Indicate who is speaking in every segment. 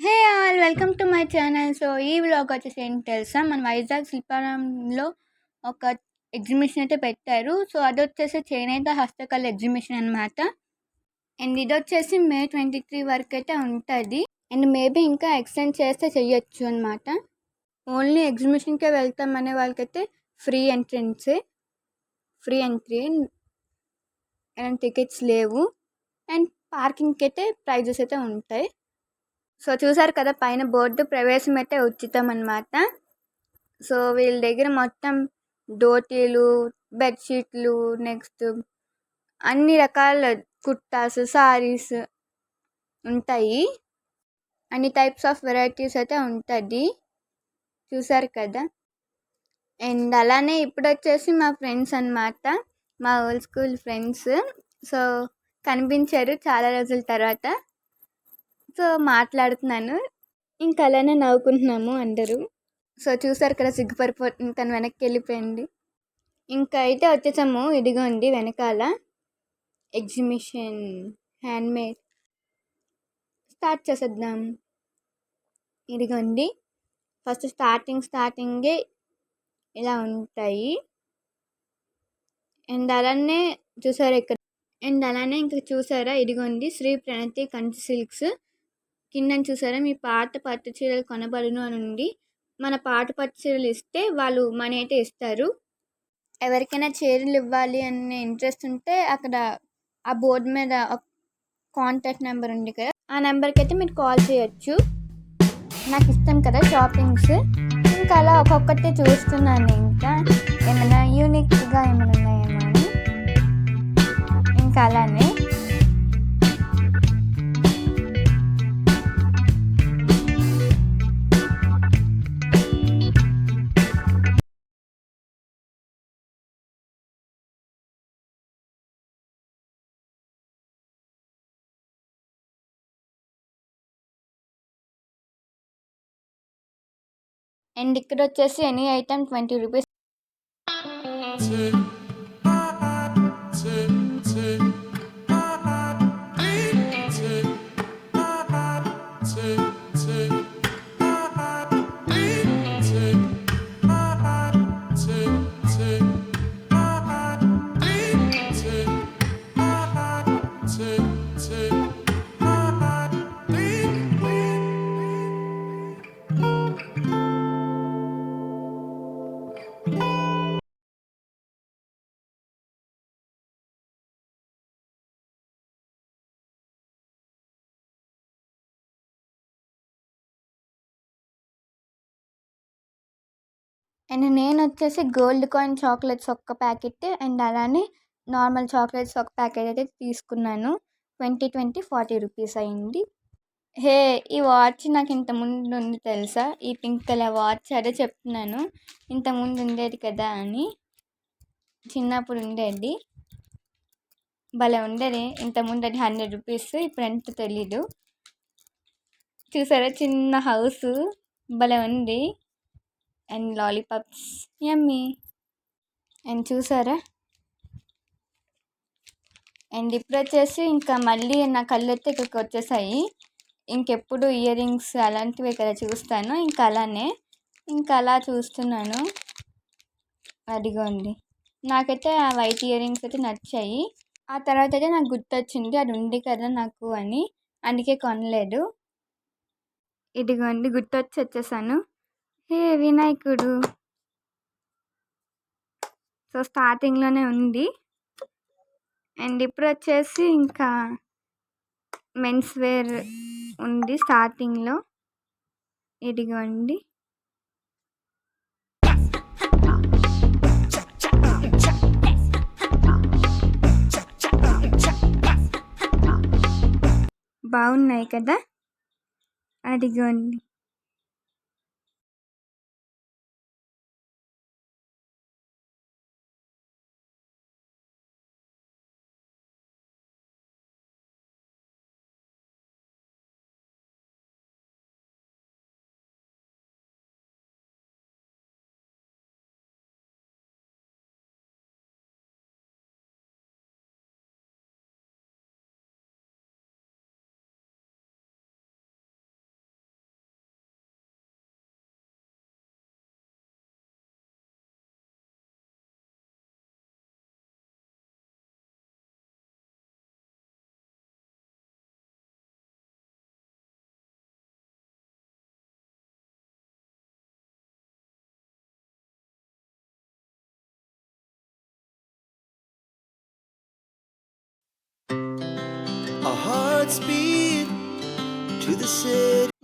Speaker 1: Hey all welcome to my channel. So ఈ vlog వచ్చేసి ఏంటి తెలుసా? మన వైజాగ్ శిల్పారంలో ఒక ఎగ్జిబిషన్ అయితే పెట్టారు. సో అది వచ్చేసి చేనేత హస్తకళ ఎగ్జిబిషన్ అనమాట అండ్ ఇది వచ్చేసి మే ట్వంటీ త్రీ వరకు అయితే ఉంటుంది. అండ్ మేబీ ఇంకా ఎక్స్టెండ్ చేస్తే చెయ్యొచ్చు అనమాట ఓన్లీ ఎగ్జిబిషన్కే వెళ్తాం అనే వాళ్ళకైతే free ఎంట్రన్సే. Free entry. And tickets లేవు. అండ్ పార్కింగ్కి అయితే ప్రైజెస్ అయితే ఉంటాయి. సో చూసారు కదా పైన బోర్డు ప్రవేశం అయితే ఉచితం అనమాట సో వీళ్ళ దగ్గర మొత్తం ధోతీలు బెడ్షీట్లు నెక్స్ట్ అన్ని రకాల కుర్తాస్ సారీస్ ఉంటాయి. అన్ని టైప్స్ ఆఫ్ వెరైటీస్ అయితే ఉంటుంది. చూసారు కదా? అండ్ అలానే ఇప్పుడు వచ్చేసి మా ఫ్రెండ్స్ అనమాట మా ఓల్డ్ స్కూల్ ఫ్రెండ్స్. సో కనిపించారు చాలా రోజుల తర్వాత. సో మాట్లాడుతున్నాను. ఇంకా అలానే నవ్వుకుంటున్నాము అందరూ. సో చూసారు కదా సిగ్గుపడిపోతుంది తను వెనక్కి వెళ్ళిపోయింది ఇంకా అయితే వచ్చేసాము. ఇదిగోండి వెనకాల. ఎగ్జిబిషన్. హ్యాండ్మేడ్. స్టార్ట్ చేసేద్దాం. ఇదిగోండి ఫస్ట్ స్టార్టింగ్ స్టార్టింగే ఇలా ఉంటాయి. అండ్ అలానే చూసారా ఇక్కడ. అండ్ అలానే ఇంకా చూసారా? ఇదిగోండి శ్రీ ప్రణతి కంచి సిల్క్స్. కింద చూసారా? మీ పాత పట్టు చీరలు కొనబడును అని ఉంది. మన పాత పట్టు చీరలు ఇస్తే వాళ్ళు మనీ అయితే ఇస్తారు. ఎవరికైనా చీరలు ఇవ్వాలి అనే ఇంట్రెస్ట్ ఉంటే అక్కడ ఆ బోర్డు మీద కాంటాక్ట్ నెంబర్ ఉంది కదా ఆ నెంబర్కి అయితే మీరు కాల్ చేయొచ్చు. నాకు ఇష్టం కదా షాపింగ్స్. ఇంకా అలా ఒక్కొక్కటి చూస్తున్నాను ఇంకా. ఏమైనా యూనిక్గా ఏమైనా ఉన్నాయేమో అని. ఇంకా అలానే అండ్ ఇక్కడ వచ్చేసి any item twenty rupees and నేను వచ్చేసి గోల్డ్ కాయిన్ చాక్లెట్స్ ఒక్క ప్యాకెట్ అండ్ అలానే నార్మల్ చాక్లెట్స్ ఒక ప్యాకెట్ అయితే తీసుకున్నాను. ట్వంటీ ట్వంటీ ఫార్టీ రూపీస్ అయింది. హే ఈ వాచ్ నాకు ఇంత ముందు ఉంది తెలుసా? ఈ పింక్ కలర్ వాచ్ అదే చెప్తున్నాను. ఇంత ముందు ఉండేది కదా అని. చిన్నప్పుడు ఉండేది. భలే ఉండేది. ఇంత ముందు అది హండ్రెడ్ రూపీస్ ఇప్పుడు ఎంత తెలీదు. చూసారా? చిన్న హౌస్. భలే ఉంది. And lollipops. యమ్మీ. అండ్ చూసారా? అండ్ ఇప్పుడు వచ్చేసి ఇంకా మళ్ళీ నా కళ్ళు అయితే ఇక్కడికి వచ్చేసాయి. ఇంకెప్పుడు ఇయర్ రింగ్స్ అలాంటివి కదా చూస్తాను. ఇంకా అలానే ఇంకా అలా చూస్తున్నాను. అదిగోండి. నాకైతే ఆ వైట్ ఇయర్ రింగ్స్ అయితే నచ్చాయి. ఆ తర్వాత అయితే నాకు గుర్తొచ్చింది అది ఉంది కదా నాకు అని. అందుకే కొనలేదు. ఇదిగోండి గుర్తొచ్చి వచ్చేసాను. హే వినాయకుడు? సో స్టార్టింగ్లోనే ఉంది. అండ్ ఇప్పుడు వచ్చేసి ఇంకా మెన్స్ వేర్ ఉంది స్టార్టింగ్లో. ఇదిగోండి. బాగున్నాయి కదా? అదిగోండి.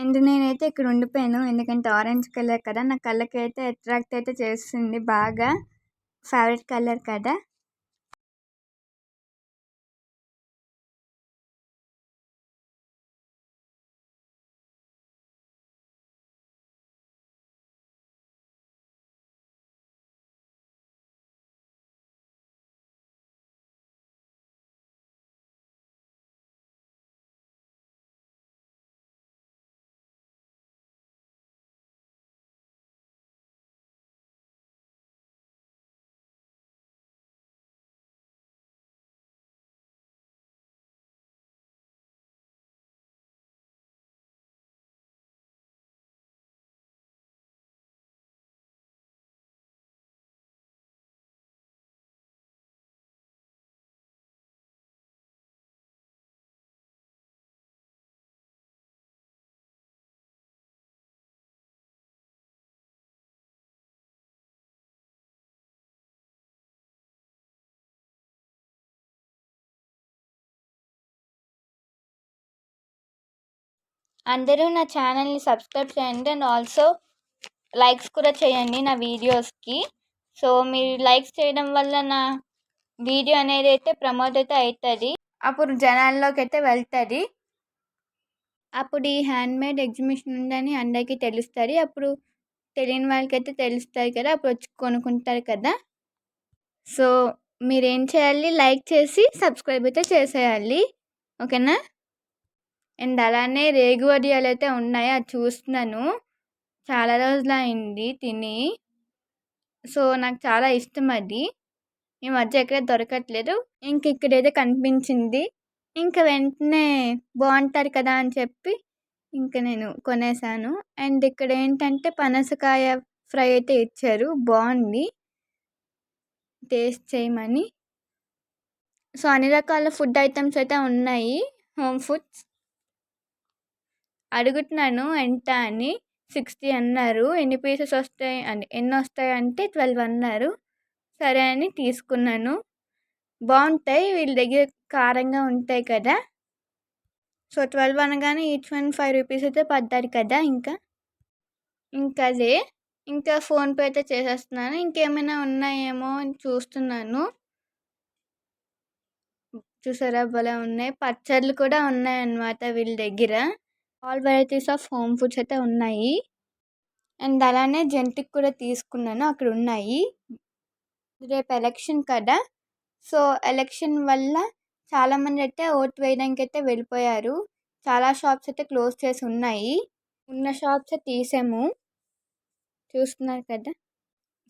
Speaker 1: అండ్ నేనైతే ఇక్కడ ఉండిపోయాను. ఎందుకంటే ఆరెంజ్ కలర్ కదా. నా కళ్ళకి అయితే అట్రాక్ట్ అయితే చేస్తుంది బాగా. ఫేవరెట్ కలర్ కదా. అందరూ నా ఛానల్ని సబ్స్క్రైబ్ చేయండి అండ్ ఆల్సో లైక్స్ కూడా చేయండి నా వీడియోస్కి. సో మీరు లైక్స్ చేయడం వల్ల నా వీడియో అనేది అయితే ప్రమోట్ అయితే అవుతుంది అప్పుడు జనాల్లోకి అయితే వెళ్తుంది. అప్పుడు ఈ హ్యాండ్మేడ్ ఎగ్జిబిషన్ ఉందని అందరికీ తెలుస్తుంది. అప్పుడు తెలియని వాళ్ళకైతే తెలుస్తుంది కదా అప్పుడు వచ్చి కొనుక్కుంటారు కదా. సో మీరేం చేయాలి? లైక్ చేసి సబ్స్క్రైబ్ అయితే చేసేయాలి. ఓకేనా? అండ్ అలానే రేగు వడియాలు అయితే ఉన్నాయి. అది చూస్తున్నాను. చాలా రోజులు అయింది తిని. సో నాకు చాలా ఇష్టం అది. ఈ మధ్య ఎక్కడ దొరకట్లేదు. ఇంక ఇక్కడైతే కనిపించింది. ఇంకా వెంటనే బాగుంటారు కదా అని చెప్పి ఇంకా నేను కొనేసాను. అండ్ ఇక్కడ ఏంటంటే పనసకాయ ఫ్రై అయితే ఇచ్చారు. బాగుంది. టేస్ట్ చేయమని. సో అన్ని రకాల ఫుడ్ ఐటమ్స్ అయితే ఉన్నాయి. Home foods. అడుగుతున్నాను ఎంత అని సిక్స్టీ అన్నారు. ఎన్ని పీసెస్ వస్తాయి అని ఎన్ని వస్తాయి అంటే ట్వెల్వ్ అన్నారు. సరే అని తీసుకున్నాను. బాగుంటాయి వీళ్ళ దగ్గర కారంగా ఉంటాయి కదా. సో ట్వెల్వ్ అనగానే ఈచ్ వన్ ఫైవ్ రూపీస్ అయితే పడ్డారు కదా ఇంకా. ఇంకా అదే ఇంకా ఫోన్పే అయితే చేసేస్తున్నాను. ఇంకేమైనా ఉన్నాయేమో అని చూస్తున్నాను. చూసారా భలే ఉన్నాయి. పచ్చళ్ళు కూడా ఉన్నాయన్నమాట వీళ్ళ దగ్గర. All varieties of home foods అయితే ఉన్నాయి. అండ్ అలానే జెంటిక్ కూడా తీసుకున్నాను అక్కడ ఉన్నాయి. రేపు ఎలక్షన్ కదా సో ఎలక్షన్ వల్ల చాలామంది అయితే ఓటు వేయడానికి అయితే వెళ్ళిపోయారు. చాలా షాప్స్ అయితే క్లోజ్ చేసి ఉన్నాయి. ఉన్న షాప్స్ తీసాము. చూస్తున్నారు కదా.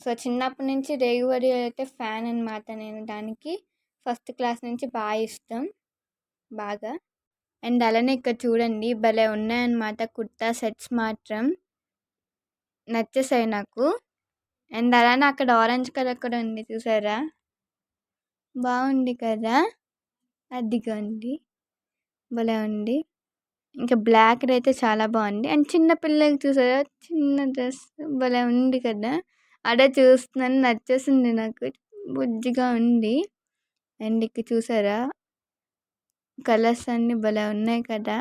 Speaker 1: సో చిన్నప్పటి నుంచి రేగువరి అయితే ఫ్యాన్ అనమాట నేను దానికి. ఫస్ట్ క్లాస్ నుంచి బాగా ఇష్టం. బాగా. అండ్ అలానే ఇక్కడ చూడండి భలే ఉన్నాయన్నమాట కుర్తా సెట్స్ మాత్రం. నచ్చేసాయి నాకు. అండ్ అలానే అక్కడ ఆరెంజ్ కలర్ కూడా ఉంది చూసారా? బాగుంది కదా? అదిగోండి. భలే ఉంది. ఇంకా బ్లాక్ అయితే చాలా బాగుంది. అండ్ చిన్న పిల్లలకి చూసారా? చిన్న డ్రెస్. భలే ఉంది కదా? అదే చూస్తున్నాను. నచ్చేసింది నాకు. బుజ్జిగా ఉంది. అండ్ ఇక్కడ చూసారా? కలర్స్ అన్ని భలే ఉన్నాయి కదా?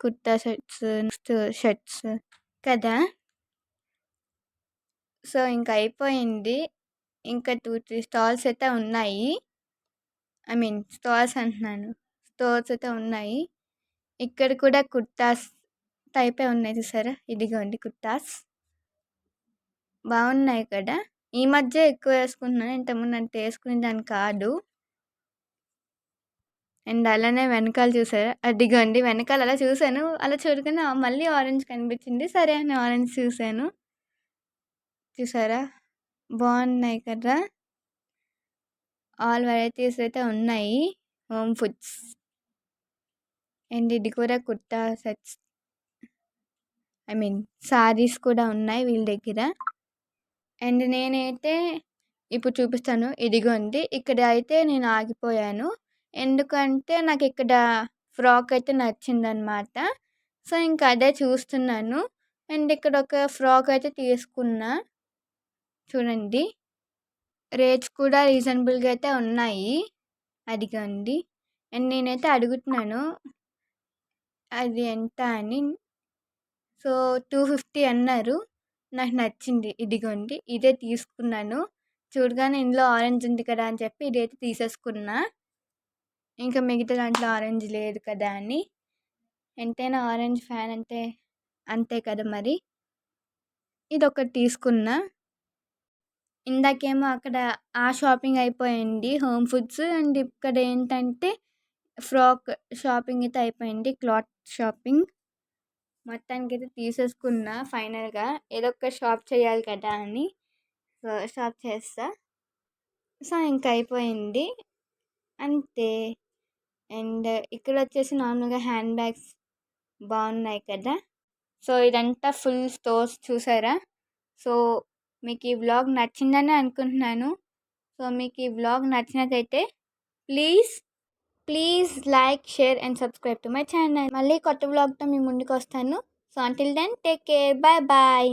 Speaker 1: కుర్తా షర్ట్స్ నెక్స్ట్ షర్ట్స్ కదా? సో ఇంకా అయిపోయింది. ఇంకా టూ త్రీ స్టాల్స్ అయితే ఉన్నాయి. ఐ మీన్ స్టాల్స్ అంటున్నాను. స్టోర్స్ అయితే ఉన్నాయి. ఇక్కడ కూడా కుర్తాస్ టైపే ఉన్నాయి చూసారా? ఇదిగోండి కుర్తాస్. బాగున్నాయి కదా? ఈ మధ్య ఎక్కువ వేసుకుంటున్నాను. ఇంతకుముందు అంటే వేసుకునే దాన్ని కాదు. అండ్ అలానే వెనకాల చూసారా? అదిగోండి వెనకాల అలా చూశాను అలా చూడకుండా మళ్ళీ ఆరెంజ్ కనిపించింది. సరే అని ఆరెంజ్ చూశాను చూసారా? బాగున్నాయి కదా? ఆల్ వెరైటీస్ అయితే ఉన్నాయి. హోమ్ ఫుడ్స్ అండ్ ఇది కూడా kurta sets. I mean saris కూడా ఉన్నాయి వీళ్ళ దగ్గర. అండ్ నేనైతే ఇప్పుడు చూపిస్తాను. ఇదిగోండి ఇక్కడ అయితే నేను ఆగిపోయాను. ఎందుకంటే నాకు ఇక్కడ ఫ్రాక్ అయితే నచ్చిందనమాట. సో ఇంకా అదే చూస్తున్నాను. అండ్ ఇక్కడ ఒక ఫ్రాక్ అయితే తీసుకున్నా. చూడండి. రేట్స్ కూడా రీజనబుల్గా అయితే ఉన్నాయి. అదిగోండి. అండ్ నేనైతే అడుగుతున్నాను. అది ఎంత అని. సో టూ ఫిఫ్టీ అన్నారు. నాకు నచ్చింది. ఇదిగోండి. ఇదే తీసుకున్నాను. చూడగానే ఇందులో ఆరెంజ్ ఉంది కదా అని చెప్పి ఇదైతే తీసేసుకున్నా. ఇంకా మిగతా దాంట్లో ఆరెంజ్ లేదు కదా అని. ఎంతైనా ఆరెంజ్ ఫ్యాన్ అంటే అంతే కదా మరి? ఇది ఒకటి తీసుకున్నా. ఇందాకేమో అక్కడ ఆ షాపింగ్ అయిపోయింది హోమ్ ఫుడ్స్. అండ్ ఇక్కడ ఏంటంటే ఫ్రాక్ షాపింగ్ అయితే అయిపోయింది క్లాత్ షాపింగ్. మొత్తానికి అయితే తీసేసుకున్నా ఫైనల్గా. ఏదో ఒక షాప్ చేయాలి కదా అని. షాప్ చేస్తా. సో ఇంకా అయిపోయింది. అంతే. అండ్ ఇక్కడ వచ్చేసి నార్మల్గా హ్యాండ్ బ్యాగ్స్ బాగున్నాయి కదా? సో ఇదంతా ఫుల్ స్టోర్స్ చూసారా? సో మీకు ఈ వ్లాగ్ నచ్చిందని అనుకుంటున్నాను. సో మీకు ఈ vlog నచ్చినదైతే please please like share and subscribe to my channel. మళ్ళీ కొత్త వ్లాగ్తో మీ ముందుకు వస్తాను so until then take care bye bye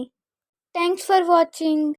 Speaker 1: thanks for watching